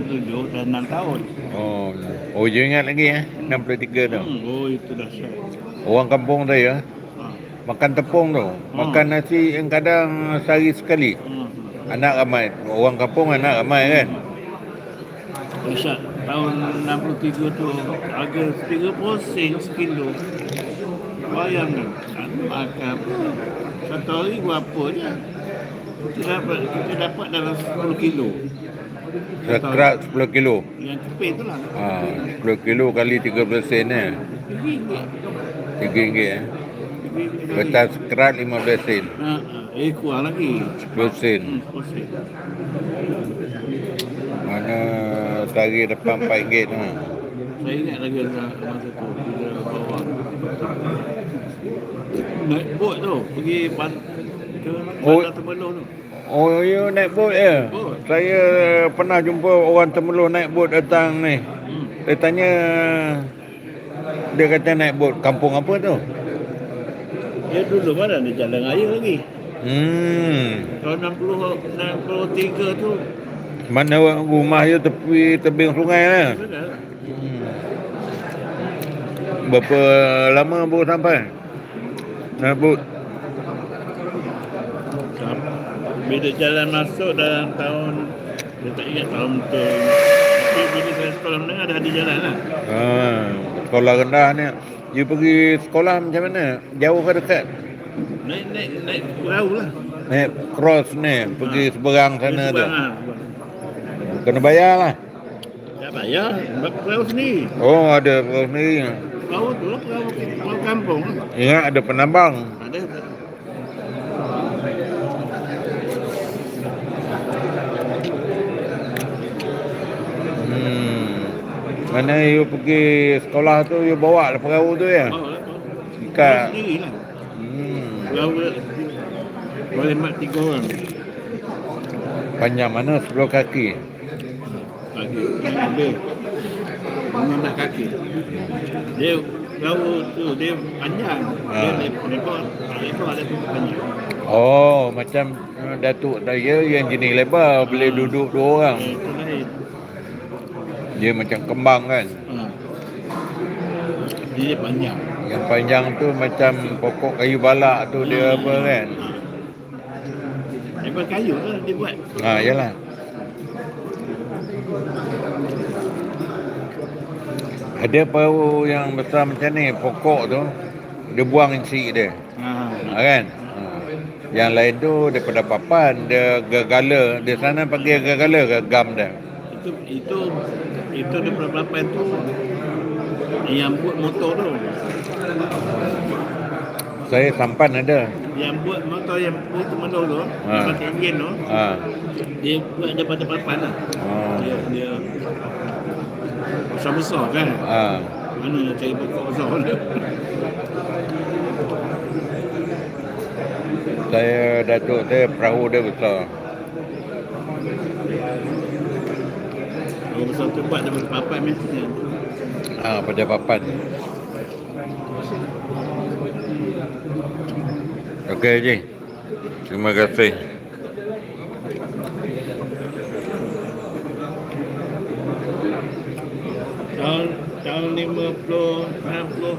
57 dan 6 tahun. Oh, oh you ingat lagi eh? 63 tu. Hmm, oh itu dahsyat. Orang kampung saya Ha. makan tepung tu. Makan nasi yang kadang sehari sekali. Hmm. Anak ramai. Orang kampung anak ramai kan. Dahsyat. Tahun 63 tu harga 30 sen sekilo. Bayangkan. Anu makan satu hari berapa je. Kita dapat, kita dapat dalam 10 kilo. Sekerat 10 kilo. Yang keping tu lah. Ha, 10 kilo kali 30 sen eh. RM3. RM3 eh. Betas sekerat 15 sen. Ha, ha. Eh kurang lagi. 10 sen. Hmm, 10 sen. Mana sehari dapat RM4 tu. ha. Saya ingat lagi masa tu kita bawa naik bot tu pergi pan Oh. Bandar Terbelong tu. Oh, you naik bot ya? Bot. Saya pernah jumpa orang Temerloh naik bot datang ni. Hmm. Dia tanya dia kata naik bot kampung apa tu? Dia dulu mana ada jalan raya lagi. Hmm. Tahun 60 63 tu Mana rumah dia tepi tebing sungai lah. Hmm. Berapa lama baru sampai? Naik bot. Bila jalan masuk dalam tahun dia tak ingat tahun betul. Tapi bila saya sekolah menengah dah ada jalan lah. Ha, sekolah rendah ni. You pergi sekolah macam mana? Jauh ke dekat? Naik naik naik perahu lah. Naik cross ni, pergi seberang sana tu. Seberang, ah. Kena bayar lah. Tak bayar, sebab perahu sendiri. Oh, ada perahu sendiri. Perahu tu lah, perahu, perahu kampung lah. Ingat ada penambang. Ada. Hmm. Mana you pergi sekolah tu, you bawa lah perahu tu ya? Oh, Ikat. Sendiri lah. Hmm. Perahu boleh mat tiga orang. Panjang mana 10 kaki? Kaki. Ada. Mengendak kaki. Dia perahu tu dia panjang. Dia Ah. lebar. Lebar lebar ada panjang. Oh, macam uh, Datuk saya yang jenis lebar, boleh Ah. duduk dua orang. Eh, Itu lain. Dia macam kembang kan. Ha. Dia panjang. Yang panjang tu macam pokok kayu balak tu dia apa kan. Lebar kayu lah dia buat. Ha, yalah. Ada perahu yang besar macam ni, pokok tu, dia buang isi dia. Ha. Ha, kan? Ha. Yang lain tu daripada papan, dia gegala. Di sana panggil gegala ke gam dia. Itu itu itu di perlapan tu yang buat motor tu. Saya sampan ada. Yang buat motor yang itu menol tu, Ha. yang pakai enjin tu, Ha. dia buat daripada papan lah. Ha. Dia dia besar besar kan. Ha. Mana nak cari pokok besar tu. Saya datuk saya perahu dia besar. Kalau besar tu buat daripada papan mestinya. Ha, pada papan. Okey, Ji. Terima kasih. Tahun tahun 50 60